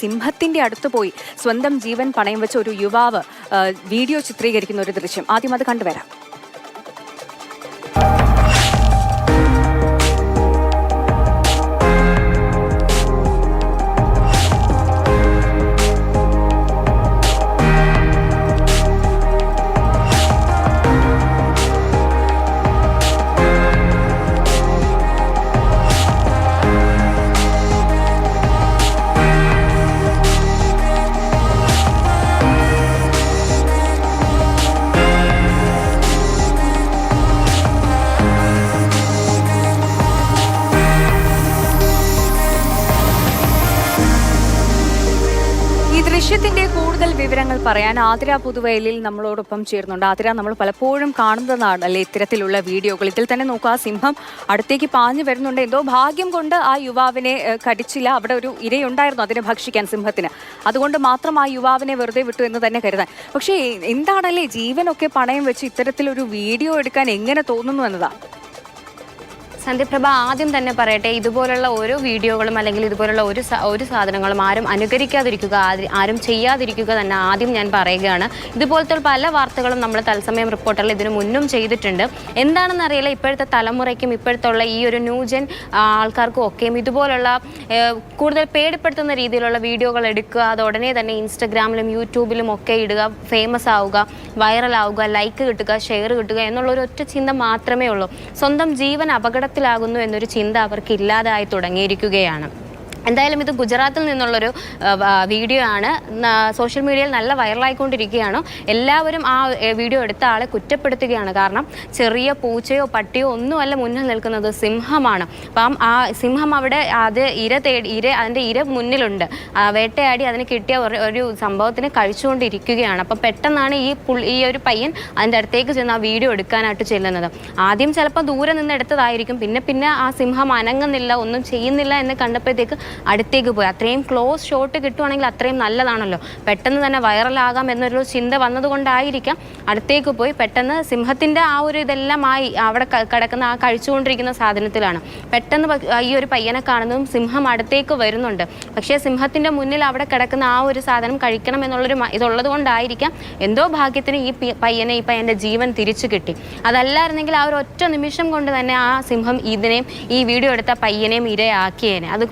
സിംഹത്തിന്റെ അടുത്ത് പോയി സ്വന്തം ജീവൻ പണയം വെച്ച ഒരു യുവാവ് വീഡിയോ ചിത്രീകരിക്കുന്ന ഒരു ദൃശ്യം. ആദ്യം അത് കണ്ടുവരാം. ദൃശ്യത്തിന്റെ കൂടുതൽ വിവരങ്ങൾ പറയാൻ ആതിര പുതുവയലിൽ നമ്മളോടൊപ്പം ചേർന്നുണ്ട് ആതിര നമ്മൾ പലപ്പോഴും കാണുന്നതാണ് അല്ലെ ഇത്തരത്തിലുള്ള വീഡിയോകൾ. ഇതിൽ തന്നെ നോക്കുക ആ സിംഹം അടുത്തേക്ക് പാഞ്ഞു വരുന്നുണ്ട്. എന്തോ ഭാഗ്യം കൊണ്ട് ആ യുവാവിനെ കടിച്ചില്ല. അവിടെ ഒരു ഇരയുണ്ടായിരുന്നു അതിനെ ഭക്ഷിക്കാൻ സിംഹത്തിന്. അതുകൊണ്ട് മാത്രം ആ യുവാവിനെ വെറുതെ വിട്ടു എന്ന് തന്നെ കരുതാൻ. പക്ഷേ എന്താണല്ലേ ജീവനൊക്കെ പണയം വെച്ച് ഇത്തരത്തിലൊരു വീഡിയോ എടുക്കാൻ എങ്ങനെ തോന്നുന്നു എന്നതാ? സന്ധ്യപ്രഭ ആദ്യം തന്നെ പറയട്ടെ ഇതുപോലുള്ള ഓരോ വീഡിയോകളും അല്ലെങ്കിൽ ഇതുപോലുള്ള ഒരു ഒരു സാധനങ്ങളും ആരും അനുകരിക്കാതിരിക്കുക ആരും ചെയ്യാതിരിക്കുക തന്നെ ആദ്യം ഞാൻ പറയുകയാണ്. ഇതുപോലത്തെ പല വാർത്തകളും നമ്മൾ തത്സമയം റിപ്പോർട്ടറിൽ ഇതിനു മുന്നും ചെയ്തിട്ടുണ്ട്. എന്താണെന്ന് അറിയില്ല ഇപ്പോഴത്തെ തലമുറയ്ക്കും ഇപ്പോഴത്തുള്ള ഈ ഒരു ന്യൂജൻ ആൾക്കാർക്കും ഒക്കെയും ഇതുപോലുള്ള കൂടുതൽ പേടിപ്പെടുത്തുന്ന രീതിയിലുള്ള വീഡിയോകൾ എടുക്കുക അത് ഉടനെ തന്നെ ഇൻസ്റ്റഗ്രാമിലും യൂട്യൂബിലും ഒക്കെ ഇടുക ഫേമസ് ആവുക വൈറലാവുക ലൈക്ക് കിട്ടുക ഷെയർ കിട്ടുക എന്നുള്ള ഒരു ഒറ്റ ചിന്ത മാത്രമേ ഉള്ളൂ. സ്വന്തം ജീവൻ അപകടത്തിലാകുന്നു എന്നൊരു ചിന്ത അവർക്ക് ഇല്ലാതായി തുടങ്ങിയിരിക്കുകയാണ്. എന്തായാലും ഇത് ഗുജറാത്തിൽ നിന്നുള്ളൊരു വീഡിയോ ആണ്. സോഷ്യൽ മീഡിയയിൽ നല്ല വൈറലായിക്കൊണ്ടിരിക്കുകയാണ്. എല്ലാവരും ആ വീഡിയോ എടുത്ത ആളെ കുറ്റപ്പെടുത്തുകയാണ്. കാരണം ചെറിയ പൂച്ചയോ പട്ടിയോ ഒന്നുമല്ല മുന്നിൽ നിൽക്കുന്നത് സിംഹമാണ്. അപ്പം ആ സിംഹം അവിടെ അത് ഇര തേടി ഇര അതിന്റെ ഇര മുന്നിലുണ്ട്. വേട്ടയാടി അതിന് കിട്ടിയ ഒരു- സംഭവത്തിന് കഴിച്ചുകൊണ്ടിരിക്കുകയാണ്. അപ്പം പെട്ടെന്നാണ് ഈ ഈ ഒരു പയ്യൻ അതിന്റെ അടുത്തേക്ക് ചെന്ന് ആ വീഡിയോ എടുക്കാനായിട്ട് ചെല്ലുന്നത്. ആദ്യം ചിലപ്പോൾ ദൂരെ നിന്ന് എടുത്തതായിരിക്കും. പിന്നെ പിന്നെ ആ സിംഹം അനങ്ങുന്നില്ല ഒന്നും ചെയ്യുന്നില്ല എന്ന് കണ്ടപ്പോഴത്തേക്ക് അടുത്തേക്ക് പോയി. അത്രയും ക്ലോസ് ഷോട്ട് കിട്ടുവാണെങ്കിൽ അത്രയും നല്ലതാണല്ലോ. പെട്ടെന്ന് തന്നെ വൈറലാകാം എന്നൊരു ചിന്ത വന്നതുകൊണ്ടായിരിക്കാം അടുത്തേക്ക് പോയി. പെട്ടെന്ന് സിംഹത്തിന്റെ ആ ഒരു ഇതെല്ലാം ആയി അവിടെ കിടക്കുന്ന ആ കഴിച്ചുകൊണ്ടിരിക്കുന്ന സാധനത്തിലാണ്. പെട്ടെന്ന് ഈ ഒരു പയ്യനെ കാണുന്നതും സിംഹം അടുത്തേക്ക് വരുന്നുണ്ട്. പക്ഷേ സിംഹത്തിന്റെ മുന്നിൽ അവിടെ കിടക്കുന്ന ആ ഒരു സാധനം കഴിക്കണം എന്നുള്ളൊരു ഇതുള്ളത് കൊണ്ടായിരിക്കാം എന്തോ ഭാഗ്യത്തിന് ഈ പയ്യനെ ഈ പയ്യന്റെ ജീവൻ തിരിച്ചു കിട്ടി. അതല്ലായിരുന്നെങ്കിൽ ആ ഒരു ഒറ്റ നിമിഷം കൊണ്ട് തന്നെ ആ സിംഹം ഇതിനെയും ഈ വീഡിയോ എടുത്ത പയ്യനെയും ഇരയാക്കിയേനെ. അത്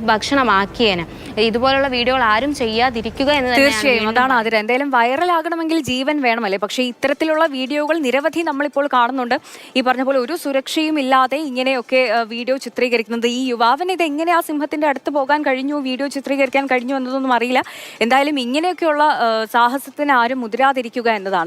ഭക്ഷണമാക്കിയേനെ ഇതുപോലുള്ള വീഡിയോകൾ ആരും ചെയ്യാതിരിക്കുക എന്ന് തീർച്ചയായും. അതാണ് അതിര എന്തായാലും വൈറലാകണമെങ്കിൽ ജീവൻ വേണമല്ലേ? പക്ഷേ ഇത്തരത്തിലുള്ള വീഡിയോകൾ നിരവധി നമ്മളിപ്പോൾ കാണുന്നുണ്ട്. ഈ പറഞ്ഞ പോലെ ഒരു സുരക്ഷയും ഇല്ലാതെ ഇങ്ങനെയൊക്കെ വീഡിയോ ചിത്രീകരിക്കുന്നത്. ഈ യുവാവിന് ഇത് എങ്ങനെ ആ സിംഹത്തിന്റെ അടുത്ത് പോകാൻ കഴിഞ്ഞു വീഡിയോ ചിത്രീകരിക്കാൻ കഴിഞ്ഞു എന്നതൊന്നും അറിയില്ല. എന്തായാലും ഇങ്ങനെയൊക്കെയുള്ള സാഹസത്തിന് ആരും മുതിരാതിരിക്കുക എന്നതാണ്.